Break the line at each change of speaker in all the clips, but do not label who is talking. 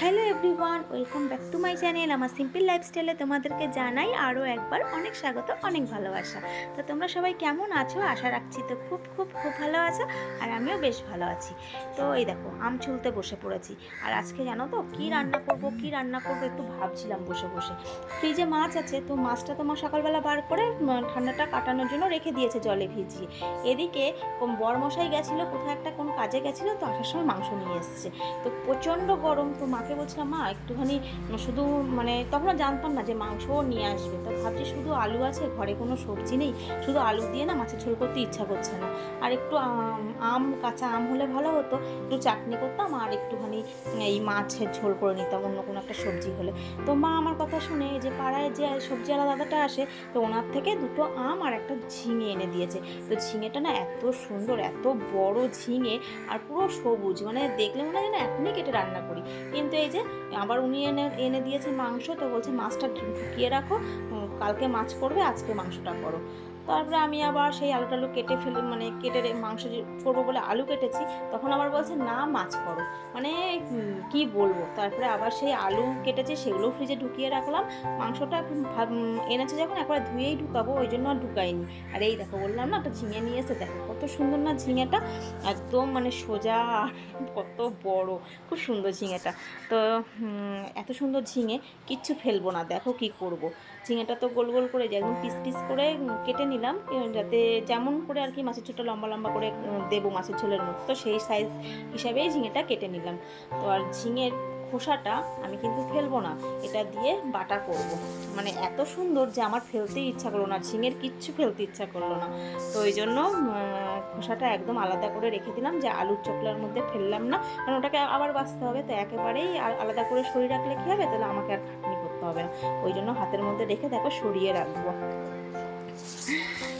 Hello everyone, welcome back to my channel. আমার simple লাইফস্টাইলে তোমাদেরকে জানাই আরও একবার অনেক স্বাগত, অনেক ভালোবাসা। তো তোমরা সবাই কেমন আছো? আশা রাখছি তো খুব খুব খুব ভালো আছো আর আমিও বেশ ভালো আছি। তো এই দেখো, আম চুলতে বসে পড়েছি। আর আজকে জানো তো, কী রান্না করব, কী রান্না করব একটু ভাবছিলাম বসে বসে। ফ্রিজে মাছ আছে, তো মাছটা তোমার সকালবেলা বার করে ঠান্ডাটা কাটানোর জন্য রেখে দিয়েছে জলে ভিজিয়ে। এদিকে বরমশাই গেছিল, কোথাও একটা কোন কাজে গেছিল, তো আসার সময় মাংস নিয়ে এসছে। তো প্রচণ্ড গরম, তো মাকে বলছিলাম, মা, একটুখানি শুধু মানে তখন জানতাম না যে মাংসও নিয়ে আসবে। তো ভাবছি শুধু আলু আছে, ঘরে কোনো সবজি নেই, শুধু আলু দিয়ে না মাছের ঝোল করতে ইচ্ছা করছে না। আর একটু আম কাঁচা আম হলে ভালো হতো, একটু চাটনি করতাম আর একটুখানি এই মাছের ঝোল করে নিতাম অন্য কোনো একটা সবজি হলে। তো মা আমার কথা শুনে যে পাড়ায় যে সবজিওয়ালা দাদাটা আসে, তো ওনার থেকে দুটো আম আর একটা ঝিঙে এনে দিয়েছে। তো ঝিঙেটা না এত সুন্দর, এত বড় ঝিঙে আর পুরো সবুজ মানে দেখলে মনে হয় না এখনই কেটে রান্না করি। কিন্তু এই যে আবার উনি এনে এনে দিয়েছে মাংস, তো বলছে মাছটা ঢুকিয়ে রাখো কালকে মাছ করবে, আজকে মাংসটা করো। তারপরে আমি আবার সেই আলু টালু কেটে ফেলে মানে কেটে মাংস করব বলে আলু কেটেছি, তখন আবার বলছে, না, মাছ করো। মানে কি বলব? তারপরে আবার সেই আলু কেটেছে সেগুলো ফ্রিজে ঢুকিয়ে রাখলাম। মাংসটা এনেছে যখন, একবার ধুয়েই ঢুকাবো, ওই জন্য আর ঢুকাইনি। আর এই দেখো, বললাম না, একটা ঝিঙে নিয়ে এসে দেখো, কত সুন্দর না ঝিঙেটা? একদম মানে সোজা কত বড়, খুব সুন্দর ঝিঙেটা। তো এত সুন্দর ঝিঙে, কিচ্ছু ফেলব না, দেখো কি করব। ঝিঙেটা তো গোল গোল করে যে, একদম পিস পিস করে কেটে কেটে নিলাম। যাতে যেমন করে আর কি মাছের ছোটো লম্বা লম্বা করে দেবো মাছের ঝোলের মতো। তো সেই সাইজ হিসাবেই ঝিঙেটা কেটে নিলাম। তো আর ঝিঙের খোসাটা আমি কিন্তু ফেলব না। এটা দিয়ে বাটা করব। মানে এত সুন্দর যে আমার ফেলতেই ইচ্ছা করল না ঝিঙের কিচ্ছু ফেলতে ইচ্ছা করল না। তো ওই জন্য খোসাটা একদম আলাদা করে রেখে দিলাম, যে আলুর চোখলার মধ্যে ফেললাম না। কারণ ওটাকে আবার বাঁচতে হবে, তো একেবারেই আলাদা করে সরিয়ে রাখলে কী হবে? তাহলে আমাকে আর খাটনি করতে হবে না। ওই জন্য হাতের মধ্যে রেখে, দেখো, সরিয়ে রাখব।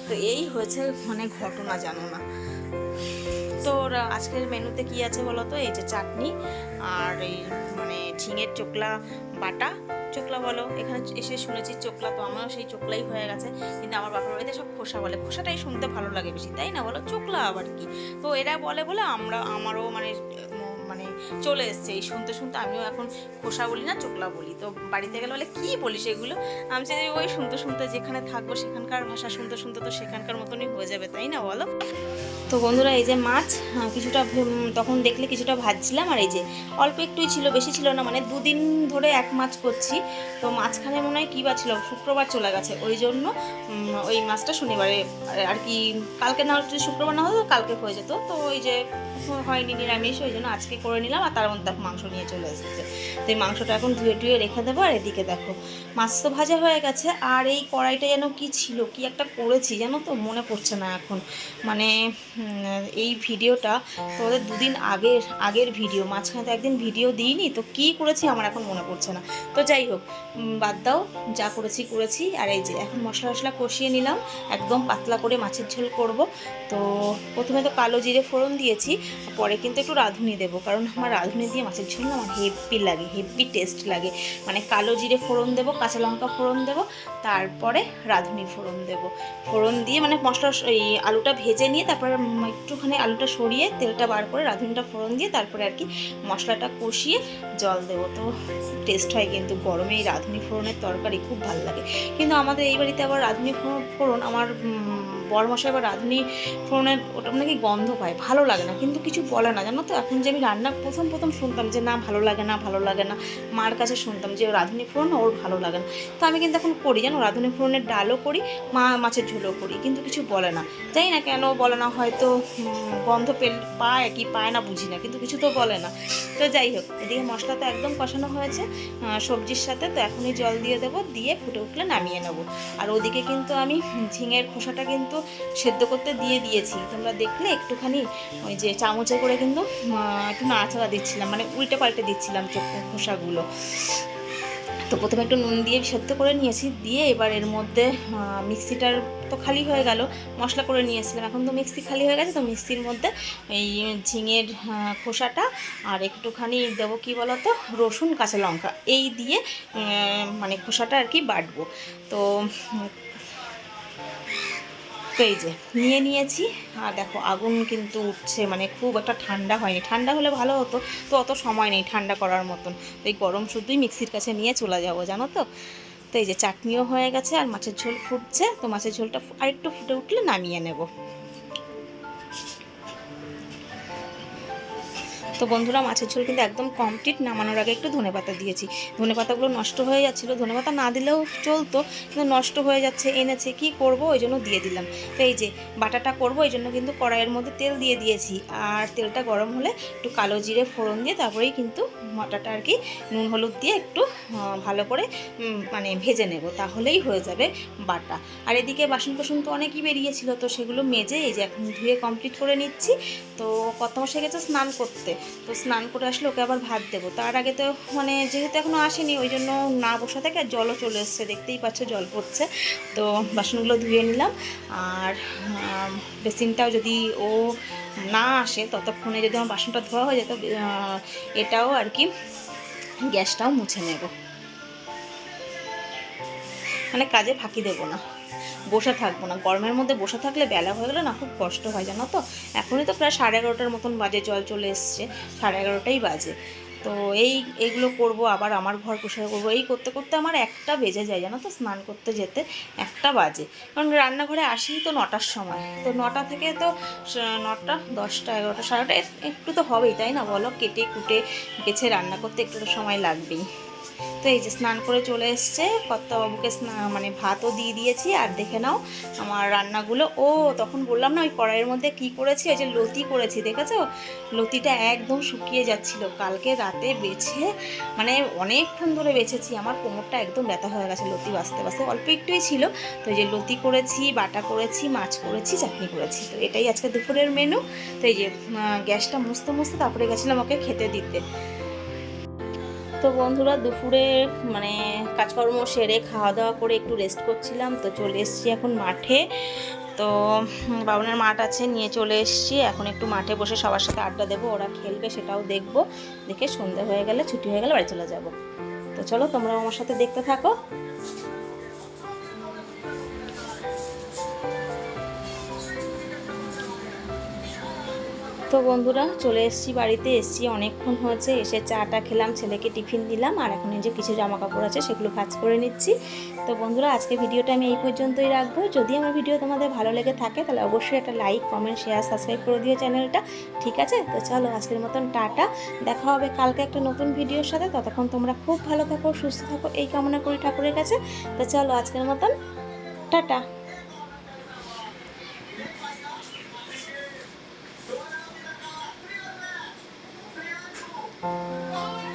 তো এই হয়েছে মানে ঘটনা জানো না। তো আজকের মেনুতে কি আছে বলো তো? এই যে চাটনি আর এই মানে ঝিঙের চোকলা বাটা। চোকলা বলো এখানে এসে শুনেছি চোকলা তো আমারও সেই চোকলাই হয়ে গেছে কিন্তু আমার বাপের বাড়িতে সব খোসা বলে। খোসাটাই শুনতে ভালো লাগে বেশি তাই না বলো? চোকলা আবার কি? তো এরা বলে বলে আমরা আমারও মানে মানে চলে এসছে। এই শুনতে শুনতে আমিও এখন খোসা বলি না, চোকলা বলি। তো বাড়িতে গেলে বলে, কী বলিস এগুলো? আমি যে ওই শুনতে শুনতে যেখানে থাকব সেখানকার ভাষা শুনতে শুনতে তো সেখানকার মতনই হয়ে যাবে, তাই না বলো? তো বন্ধুরা, এই যে মাছ কিছুটা তখন দেখলে কিছুটা ভাজছিলাম। আর এই যে অল্প একটুই ছিল, বেশি ছিল না মানে দুদিন ধরে এক মাছ করছি। তো মাঝখানে মনে হয় কী বা ছিল, শুক্রবার চলে গেছে। ওই জন্য ওই মাছটা শনিবারে, আর- কি, কালকে না শুক্রবার না হতো, কালকে হয়ে যেত। তো ওই যে হয়নি, নিরামিষ, ওই জন্য আজকে করে নিলাম আর তার মধ্যে মাংস নিয়ে চলে এসেছে। তো এই মাংসটা এখন ধুয়ে টুয়ে রেখে দেবো আর এদিকে দেখো মাছ তো ভাজা হয়ে গেছে। আর এই কড়াইটা যেন কি ছিল, কি একটা করেছি জানো তো? মনে পড়ছে না এখন। মানে এই ভিডিওটা তোমাদের দুদিন আগের আগের ভিডিও, মাঝখানে তো একদিন ভিডিও দিইনি, তো কি করেছি আমার এখন মনে পড়ছে না। তো যাই হোক বাদ দাও, যা করেছি করেছি। আর এই যে এখন মশলা টশলা কষিয়ে নিলাম, একদম পাতলা করে মাছের ঝোল করব। তো প্রথমে তো কালো জিরে ফোড়ন দিয়েছি পরে কিন্তু একটু রাঁধুনি দেবো, কারণ আমার রাঁধুনি দিয়ে মাছের ঝোল না আমার হেভি লাগে হেভি টেস্ট লাগে। মানে কালো জিরে ফোড়ন দেবো, কাঁচা লঙ্কা ফোড়ন দেবো, তারপরে রাঁধুনি ফোড়ন দেবো। ফোড়ন দিয়ে মানে মশলা এই আলুটা ভেজে নিয়ে তারপরে একটুখানি আলুটা সরিয়ে তেলটা বার করে রাঁধুনিটা ফোড়ন দিয়ে তারপরে আর কি মশলাটা কষিয়ে জল দেবো। তো টেস্ট হয় কিন্তু গরমে এই রাঁধুনি ফোড়নের তরকারি খুব ভালো লাগে। কিন্তু আমাদের এই বাড়িতে আবার রাঁধুনি ফোড়ন ফোড়ন আমার বড়মশাই বা রাঁধুনি ফোড়নের ওটা নাকি গন্ধ পায়, ভালো লাগে না। কিন্তু কিছু বলে না, জানো তো? এখন যে আমি রান্না প্রথম প্রথম শুনতাম যে, না, ভালো লাগে না, ভালো লাগে না। মার কাছে শুনতাম যে, রাঁধুনি ফোড়ন ওর ভালো লাগে না। তো আমি কিন্তু এখন করি, জানো? রাঁধুনি ফোড়নের ডালও করি, মা মাছের ঝোলও করি, কিন্তু কিছু বলে না। জানি না কেন বলে না, হয়তো গন্ধ পেল, পায় কি পায় না বুঝি না, কিন্তু কিছু তো বলে না। তো যাই হোক, এদিকে মশলা তো একদম কষানো হয়েছে সবজির সাথে, তো এখনই জল দিয়ে দেবো, দিয়ে ফুটে উঠলে নামিয়ে নেব। আর ওদিকে কিন্তু আমি ঝিঙের খোসাটা কিন্তু সেদ্ধ করতে দিয়ে দিয়েছি। তোমরা দেখলে একটুখানি ওই যে চামচে করে কিন্তু একটু নাড়াচাড়া দিচ্ছিলাম মানে উল্টে পাল্টে দিচ্ছিলাম চোখ খোসাগুলো। তো প্রথমে একটু নুন দিয়ে সেদ্ধ করে নিয়েছি, দিয়ে এবার এর মধ্যে মিক্সিটার তো খালি হয়ে গেল, মশলা করে নিয়েছিলাম। এখন তো মিক্সি খালি হয়ে গেছে, তো মিক্সির মধ্যে এই ঝিঙের খোসাটা আর একটুখানি দেবো কি বলতো, রসুন, কাঁচা লঙ্কা। এই দিয়ে মানে খোসাটা আর কি বাটবো। তো তো এই যে, নিয়ে নিয়েছি। আর দেখো, আগুন কিন্তু উঠছে মানে খুব একটা ঠান্ডা হয়নি। ঠান্ডা হলে ভালো হতো, তো অত সময় নেই ঠান্ডা করার মতন। তো এই গরম শুধুই মিক্সির কাছে নিয়ে চলে যাব, জানো তো? তো এই যে, চাটনিও হয়ে গেছে, আর মাছের ঝোল ফুটছে, তো মাছের ঝোলটা আরেকটু ফুটে উঠলে নামিয়ে নেব। তো বন্ধুরা, মাছের ঝোল কিন্তু একদম কমপ্লিট নামানোর আগে একটু ধনেপাতা দিয়েছি। ধনেপাতাগুলো নষ্ট হয়ে যাচ্ছিল। ধনেপাতা না দিলেও চলতো, কিন্তু নষ্ট হয়ে যাচ্ছে, এনেছে, কি করব? ওই জন্য দিয়ে দিলাম। তো এই যে বাটাটা করব, এই জন্য কিন্তু কড়াইয়ের মধ্যে তেল দিয়ে দিয়েছি। আর তেলটা গরম হলে একটু কালো জিরে, ফোড়ন দিয়ে তারপরেই কিন্তু বাটাটা আর কি, নুন, হলুদ দিয়ে একটু ভালো করে মানে ভেজে নেব। তাহলেই হয়ে যাবে বাটা। আর এদিকে বাসন কোসন তো অনেকই বেরিয়েছিল, তো সেগুলো মেজে এই যে এখন ধুয়ে কমপ্লিট করে নিচ্ছি। তো কত মাসে গেছে স্নান করতে। তো স্নান করে আসলে ওকে আবার ভাত দেবো। তার আগে তো মানে যেহেতু এখনও আসেনি, ওই জন্য না বসা থেকে আর জলও চলে এসছে। দেখতেই পাচ্ছ জল পড়ছে। তো বাসনগুলো ধুয়ে নিলাম। আর বেসিনটাও যদি ও না আসে, ততক্ষণে যদি আমার বাসনটা ধোয়া হয়ে যেত এটাও আর কি গ্যাসটাও মুছে নেব। মানে কাজে ফাঁকি দেবো না। বসে থাকব না। গরমের মধ্যে বসে থাকলে বেলা হয়ে গেলে না খুব কষ্ট হয়, জানো তো? এখনই তো প্রায় সাড়ে এগারোটার মতন বাজে, জল চলে এসছে। সাড়ে এগারোটাই বাজে। তো এই, এইগুলো করব, আবার আমার ঘর পোষার করব। এই করতে করতে আমার একটা বেজে যায়, জানো তো? স্নান করতে যেতে একটা বাজে। কারণ রান্নাঘরে আসি তো নটার সময়। তো নটা থেকে তো নটা, দশটা, এগারোটা, সাড়ে নটা, এ- একটু তো হবেই, তাই না বলো? কেটে কুটে, বেছে রান্না করতে একটু তো সময় লাগবেই। তো এই যে স্নান করে চলে এসছে। কর্তাবাবুকে স্নান মানে ভাতও দিয়ে দিয়েছি। আর দেখে নাও, আমার রান্নাগুলো। ও তখন বললাম না, ওই কড়াইয়ের মধ্যে কি করেছি? ওই যে লতি করেছি, দেখেছ? লতিটা একদম শুকিয়ে যাচ্ছিল। কালকে রাতে বেছে মানে অনেকক্ষণ ধরে বেছেছি। আমার কোমরটা একদম ব্যথা হয়ে গেছে লতি বাঁচতে বাঁচতে। অল্প একটুই ছিল। তো এই যে লতি করেছি, বাটা করেছি, মাছ করেছি, চাটনি করেছি। তো এটাই আজকে দুপুরের মেনু তো এই যে গ্যাসটা মুছতে মুছতে তারপরে গেছিলাম ওকে খেতে দিতে। তো বন্ধুরা দুপুরে মানে কাজকর্ম সেরে খাওয়া দাওয়া করে একটু রেস্ট করছিলাম, তো চলে এসছি এখন মাঠে। তো বাবনের মাঠ আছে, নিয়ে চলে এসেছি। এখন একটু মাঠে বসে সবার সাথে আড্ডা দেবো, ওরা খেলবে সেটাও দেখব। দেখে সন্ধে হয়ে গেলে, ছুটি হয়ে গেলে বাড়ি চলে যাব। তো চলো তোমরাও আমার সাথে দেখতে থাকো। তো বন্ধুরা, চলে এসেছি বাড়িতে। এসেছি অনেকক্ষণ হয়েছে, এসে চাটা খেলাম, ছেলেকে টিফিন দিলাম, আর এখন এই যে কিছু জামা কাপড় আছে, সেগুলো ভাজ করে নিচ্ছি। তো বন্ধুরা, আজকে ভিডিওটা আমি এই পর্যন্তই রাখব। যদি আমার ভিডিও তোমাদের ভালো লেগে থাকে, তাহলে অবশ্যই একটা লাইক, কমেন্ট, শেয়ার, সাবস্ক্রাইব করে দিও চ্যানেলটা। ঠিক আছে? তো চলো, আজকের মতন টাটা। দেখা হবে কালকে একটা নতুন ভিডিওর সাথে। ততক্ষণ তোমরা খুব ভালো থাকো, সুস্থ থাকো, এই কামনা করি ঠাকুরের কাছে। তো চলো, আজকের মতন, টাটা। Oh,